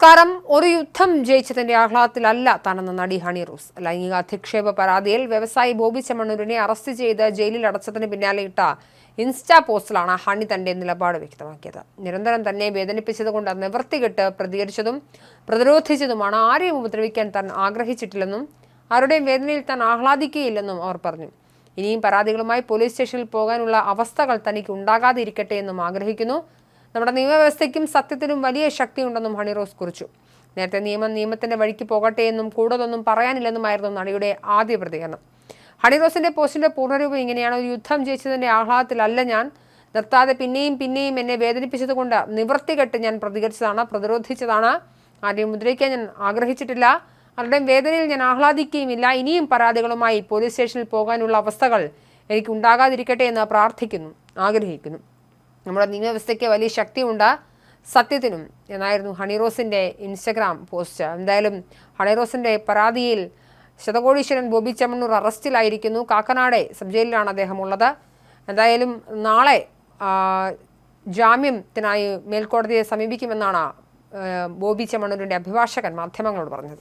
നമസ്കാരം ഒരു യുദ്ധം ജയിച്ചതിന്റെ ആഹ്ലാദത്തിലല്ല താനെന്ന നടി ഹണി റോസ്. ലൈംഗിക അധിക്ഷേപ പരാതിയിൽ വ്യവസായി ബോബി ചെമ്മണ്ണൂരിനെ അറസ്റ്റ് ചെയ്ത് ജയിലിൽ അടച്ചതിന് പിന്നാലെ ഇട്ട ഇൻസ്റ്റാ പോസ്റ്റിലാണ് ഹണി തന്റെ നിലപാട് വ്യക്തമാക്കിയത്. നിരന്തരം തന്നെ വേദനിപ്പിച്ചതുകൊണ്ട് നിവർത്തികെട്ട് പ്രതികരിച്ചതും പ്രതിരോധിച്ചതുമാണ് ആരെയും ഉപദ്രവിക്കാൻ താൻ ആഗ്രഹിച്ചിട്ടില്ലെന്നും ആരുടെയും വേദനയിൽ താൻ ആഹ്ലാദിക്കുകയില്ലെന്നും അവർ പറഞ്ഞു. ഇനിയും പരാതികളുമായി പോലീസ് സ്റ്റേഷനിൽ പോകാനുള്ള അവസ്ഥകൾ തനിക്ക് ഉണ്ടാകാതിരിക്കട്ടെ എന്നും ആഗ്രഹിക്കുന്നു. നമ്മുടെ നിയമവ്യവസ്ഥയ്ക്കും സത്യത്തിനും വലിയ ശക്തിയുണ്ടെന്നും ഹണി റോസ് കുറിച്ചു. നേരത്തെ നിയമം നിയമത്തിന്റെ വഴിക്ക് പോകട്ടെ എന്നും കൂടുതലൊന്നും പറയാനില്ലെന്നുമായിരുന്നു നടിയുടെ ആദ്യ പ്രതികരണം. ഹണിറോസിന്റെ പോസ്റ്റിന്റെ പൂർണരൂപം ഇങ്ങനെയാണ് ഒരു യുദ്ധം ജയിച്ചതിന്റെ ആഹ്ലാദത്തിലല്ല ഞാൻ. നിർത്താതെ പിന്നെയും പിന്നെയും എന്നെ വേദനിപ്പിച്ചതുകൊണ്ട് നിവർത്തികെട്ട് ഞാൻ പ്രതികരിച്ചതാണ് പ്രതിരോധിച്ചതാണ്. ആരെയും മുദ്രയ്ക്കാൻ ഞാൻ ആഗ്രഹിച്ചിട്ടില്ല. ആരുടെയും വേദനയിൽ ഞാൻ ആഹ്ലാദിക്കുകയുമില്ല. ഇനിയും പരാതികളുമായി പോലീസ് സ്റ്റേഷനിൽ പോകാനുള്ള അവസ്ഥകൾ എനിക്ക് ഉണ്ടാകാതിരിക്കട്ടെ എന്ന് പ്രാർത്ഥിക്കുന്നു ആഗ്രഹിക്കുന്നു. നമ്മുടെ നിയമവ്യവസ്ഥയ്ക്ക് വലിയ ശക്തിയുണ്ട് സത്യത്തിനും എന്നായിരുന്നു ഹണിറോസിന്റെ ഇൻസ്റ്റഗ്രാം പോസ്റ്റ്. എന്തായാലും ഹണിറോസിന്റെ പരാതിയിൽ ശതകോടീശ്വരൻ ബോബി ചമ്മണ്ണൂർ അറസ്റ്റിലായിരിക്കുന്നു. കാക്കനാട് സബ് ജയിലിലാണ് അദ്ദേഹം ഉള്ളത് എന്തായാലും നാളെ ജാമ്യത്തിനായി മേൽക്കോടതിയെ സമീപിക്കുമെന്നാണ് ബോബി ചമ്മണ്ണൂരിന്റെ അഭിഭാഷകൻ മാധ്യമങ്ങളോട് പറഞ്ഞത്.